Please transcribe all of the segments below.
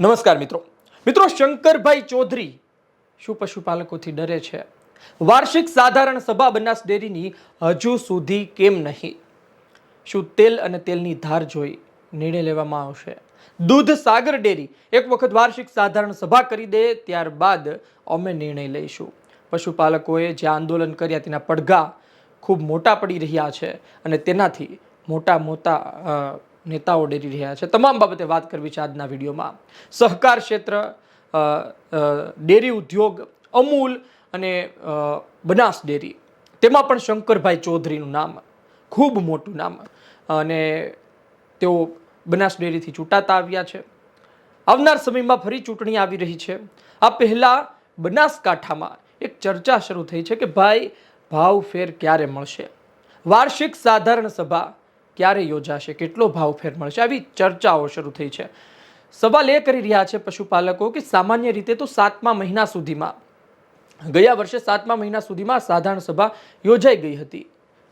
નમસ્કાર મિત્રો. મિત્રો, શંકરભાઈ ચૌધરી શું પશુપાલકોથી ડરે છે? વાર્ષિક સાધારણ સભા બનાસ ડેરીની હજુ સુધી કેમ નહીં? શું તેલ અને તેલની ધાર જોઈ નિર્ણય લેવામાં આવશે? દૂધ સાગર ડેરી એક વખત વાર્ષિક સાધારણ સભા કરી દે, ત્યારબાદ અમે નિર્ણય લઈશું. પશુપાલકોએ જે આંદોલન કર્યા તેના પડઘા ખૂબ મોટા પડી રહ્યા છે અને તેનાથી મોટા મોટા નેતાઓ ડરી રહ્યા છે. તમામ બાબતે વાત કરવી છે આજના વિડીયોમાં. સહકાર ક્ષેત્ર ડેરી ઉદ્યોગ અમૂલ અને બનાસ ડેરી. તેમાં પણ શંકરભાઈ ચૌધરીનું નામ, ખૂબ મોટું નામ. અને તેઓ બનાસ ડેરીથી ચૂંટાતા આવ્યા છે. આવનાર સમયમાં ફરી ચૂંટણી આવી રહી છે. આ પહેલાં બનાસકાંઠામાં એક ચર્ચા શરૂ થઈ છે કે ભાઈ, ભાવ ફેર ક્યારે મળશે? વાર્ષિક સાધારણ સભા ક્યારે યોજાશે? કેટલો ભાવ ફેર મળશે? આવી ચર્ચાઓ શરૂ થઈ છે. સવાલ એ કરી રહ્યા છે પશુપાલકો કે સામાન્ય રીતે તો સાતમા મહિના સુધીમાં, ગયા વર્ષે સાતમા મહિના સુધીમાં સાધારણ સભા યોજાઈ ગઈ હતી.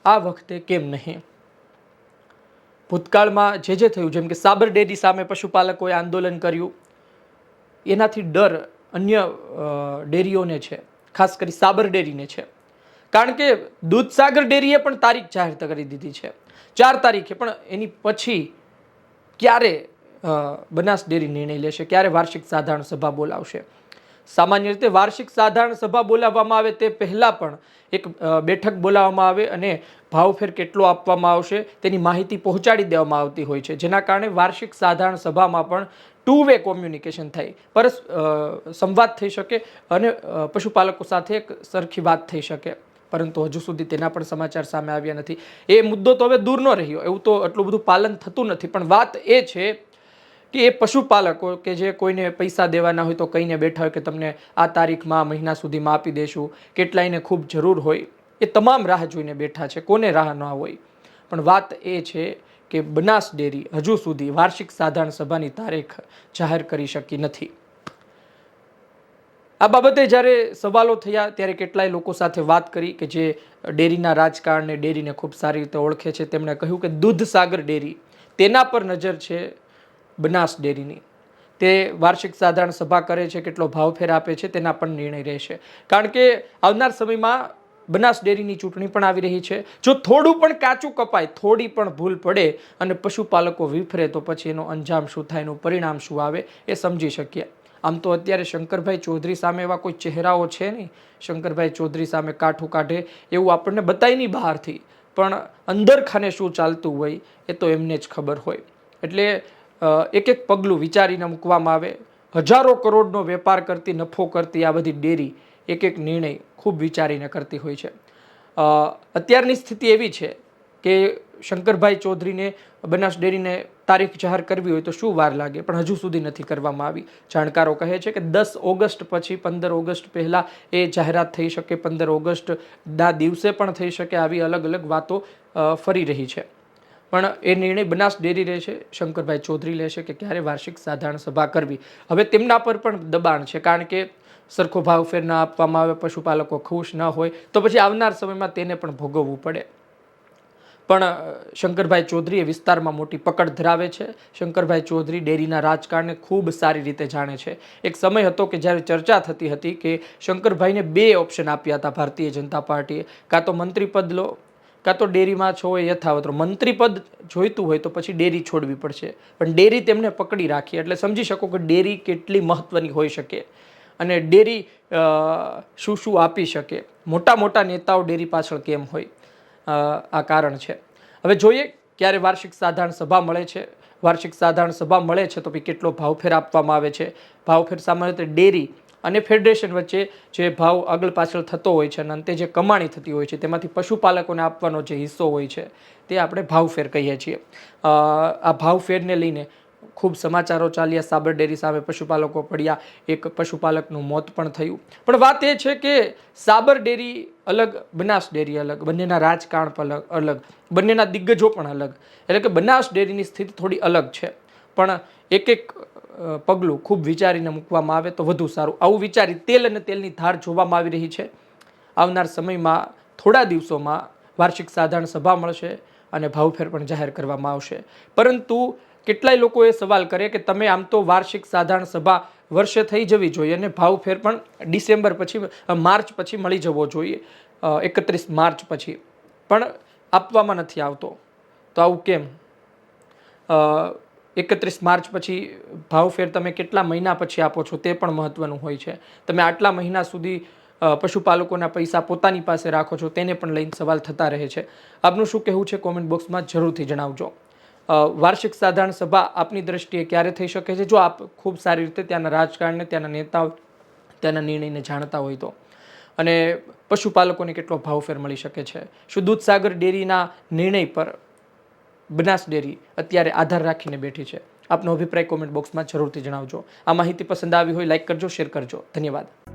આ વખતે કેમ નહીં? ભૂતકાળમાં જે જે થયું, જેમ કે સાબર ડેરી સામે પશુપાલકોએ આંદોલન કર્યું, એનાથી ડર અન્ય ડેરીઓને છે, ખાસ કરી સાબર ડેરીને છે. કારણ કે દૂધસાગર ડેરીએ પણ તારીખ જાહેર કરી દીધી છે. ચાર તારીખે. પણ એની પછી ક્યારે બનાસ ડેરી નિર્ણય લેશે? ક્યારે વાર્ષિક સાધારણ સભા બોલાવશે? સામાન્ય રીતે વાર્ષિક સાધારણ સભા બોલાવવામાં આવે તે પહેલાં પણ એક બેઠક બોલાવવામાં આવે અને ભાવફેર કેટલો આપવામાં આવશે તેની માહિતી પહોંચાડી દેવામાં આવતી હોય છે. જેના કારણે વાર્ષિક સાધારણ સભામાં પણ ટુ વે કોમ્યુનિકેશન થાય પરસ સંવાદ થઈ શકે અને પશુપાલકો સાથે એક સરખી વાત થઈ શકે. પરંતુ હજુ સુધી તેના પણ સમાચાર સામે આવ્યા નથી. એ મુદ્દો તો હવે દૂર ન રહ્યો. એવું તો એટલું બધું પાલન થતું નથી. પણ વાત એ છે કે એ પશુપાલકો કે જે કોઈને પૈસા દેવાના હોય તો કહીને બેઠા હોય કે તમને આ તારીખમાં મહિના સુધીમાં આપી દેશું. કેટલાયને ખૂબ જરૂર હોય. એ તમામ રાહ જોઈને બેઠા છે. કોને રાહ ન હોય? પણ વાત એ છે કે બનાસ ડેરી હજુ સુધી વાર્ષિક સાધારણ સભાની તારીખ જાહેર કરી શકી નથી. આ બાબતે જ્યારે સવાલો થયા ત્યારે કેટલાય લોકો સાથે વાત કરી કે જે ડેરીના રાજકારણને ડેરીને ખૂબ સારી રીતે ઓળખે છે, તેમણે કહ્યું કે દૂધસાગર ડેરી, તેના પર નજર છે બનાસ ડેરીની. તે વાર્ષિક સાધારણ સભા કરે છે, કેટલો ભાવફેર આપે છે, તેના પણ નિર્ણય રહેશે. કારણ કે આવનાર સમયમાં બનાસ ડેરીની ચૂંટણી પણ આવી રહી છે. જો થોડું પણ કાચું કપાય, થોડી પણ ભૂલ પડે અને પશુપાલકો વિફરે તો પછી એનો અંજામ શું થાય, એનું પરિણામ શું આવે, એ સમજી શકીએ. આમ તો અત્યારે શંકરભાઈ ચૌધરી સામે એવા કોઈ ચહેરાઓ છે નહીં? શંકરભાઈ ચૌધરી સામે કાઠું કાઢે એવું આપણને બતાય નહીં બહારથી. પણ અંદર ખાને શું ચાલતું હોય એ તો એમને જ ખબર હોય. એટલે એક એક પગલું વિચારીને મૂકવામાં આવે. હજારો કરોડનો વેપાર કરતી, નફો કરતી આ બધી ડેરી એક એક નિર્ણય ખૂબ વિચારીને કરતી હોય છે. અત્યારની સ્થિતિ એવી છે કે શંકરભાઈ ચૌધરીને બનાસ ડેરીને તારીખ જાહેર કરવી હોય તો શું વાર લાગે? પણ હજુ સુધી નથી કરવામાં આવી. જાણકારો કહે છે કે દસ ઓગસ્ટ પછી પંદર ઓગસ્ટ પહેલાં એ જાહેરાત થઈ શકે. પંદર ઓગસ્ટના દિવસે પણ થઈ શકે આવી અલગ અલગ વાતો ફરી રહી છે. પણ એ નિર્ણય બનાસ ડેરી રહેશે શંકરભાઈ ચૌધરી લેશે કે ક્યારે વાર્ષિક સાધારણ સભા કરવી? હવે તેમના પર પણ દબાણ છે કારણ કે સરખો ભાવ ફેર ના આપવામાં આવે, પશુપાલકો ખુશ ન હોય, તો પછી આવનાર સમયમાં તેને પણ ભોગવવું પડે. પણ શંકરભાઈ ચૌધરી એ વિસ્તારમાં મોટી પકડ ધરાવે છે. શંકરભાઈ ચૌધરી ડેરીના રાજકારણને ખૂબ સારી રીતે જાણે છે. એક સમય હતો કે જ્યારે ચર્ચા થતી હતી કે શંકરભાઈને બે ઓપ્શન આપ્યા હતા ભારતીય જનતા પાર્ટીએ. કાં તો મંત્રી પદ લો, કાં તો ડેરીમાં છો એ યથાવત મંત્રીપદ મંત્રી પદ જોઈતું હોય તો પછી ડેરી છોડવી પડશે. પણ ડેરી તેમને પકડી રાખી. એટલે સમજી શકો કે ડેરી કેટલી મહત્ત્વની હોઈ શકે અને ડેરી શું શું આપી શકે. મોટા મોટા નેતાઓ ડેરી પાછળ કેમ હોય? આ કારણ છે. હવે જોઈએ ક્યારે વાર્ષિક સાધારણ સભા મળે છે. વાર્ષિક સાધારણ સભા મળે છે તો પછી કેટલો ભાવફેર આપવામાં આવે છે. ભાવફેર સામાન્ય રીતે ડેરી અને ફેડરેશન વચ્ચે જે ભાવ આગળ પાછળ થતો હોય છે અને અંતે જે કમાણી થતી હોય છે તેમાંથી પશુપાલકોને આપવાનો જે હિસ્સો હોય છે તે આપણે ભાવફેર કહીએ છીએ. આ ભાવફેરને લઈને ખૂબ સમાચારો ચાલ્યા સાબર ડેરી સામે પશુપાલકો પડ્યા, એક પશુપાલકનું મોત પણ થયું. પણ વાત એ છે કે સાબર ડેરી અલગ, બનાસ ડેરી અલગ, બંનેના રાજકારણ અલગ બંનેના દિગ્ગજો પણ અલગ. એટલે કે બનાસ ડેરીની સ્થિતિ થોડી અલગ છે. પણ એક એક પગલું ખૂબ વિચારીને મૂકવામાં આવે તો વધુ સારું. આવું વિચારી તેલ અને તેલની ધાર જોવામાં આવી રહી છે. આવનાર સમયમાં થોડા દિવસોમાં વાર્ષિક સાધારણ સભા મળશે અને ભાવફેર પણ જાહેર કરવામાં આવશે. પરંતુ કેટલાય લોકોએ સવાલ કરે કે તમે આમ તો વાર્ષિક સાધારણ સભા વર્ષે થઈ જવી જોઈએ અને ભાવફેર પણ ડિસેમ્બર પછી માર્ચ પછી મળી જવો જોઈએ. એકત્રીસ માર્ચ પછી. પણ આપવામાં નથી આવતો. તો આવું કેમ? એકત્રીસ માર્ચ પછી ભાવફેર તમે કેટલા મહિના પછી આપો છો તે પણ મહત્વનું હોય છે. તમે આટલા મહિના સુધી પશુપાલકોના પૈસા પોતાની પાસે રાખો છો તેને પણ લઈને સવાલ થતા રહે છે. આપનું શું કહેવું છે કોમેન્ટ બોક્સમાં જરૂરથી જણાવજો. વાર્ષિક સાધારણ સભા આપની દ્રષ્ટિએ ક્યારે થઈ શકે છે? જો આપ ખૂબ સારી રીતે ત્યાંના રાજકારણને, ત્યાંના નેતાઓ, ત્યાંના નિર્ણયને જાણતા હોય તો. અને પશુપાલકોને કેટલો ભાવફેર મળી શકે છે? શું દૂધસાગર ડેરીના નિર્ણય પર બનાસ ડેરી અત્યારે આધાર રાખીને બેઠી છે? આપનો અભિપ્રાય કોમેન્ટ બોક્સમાં જરૂરથી જણાવજો. આ માહિતી પસંદ આવી હોય લાઈક કરજો શેર કરજો. ધન્યવાદ.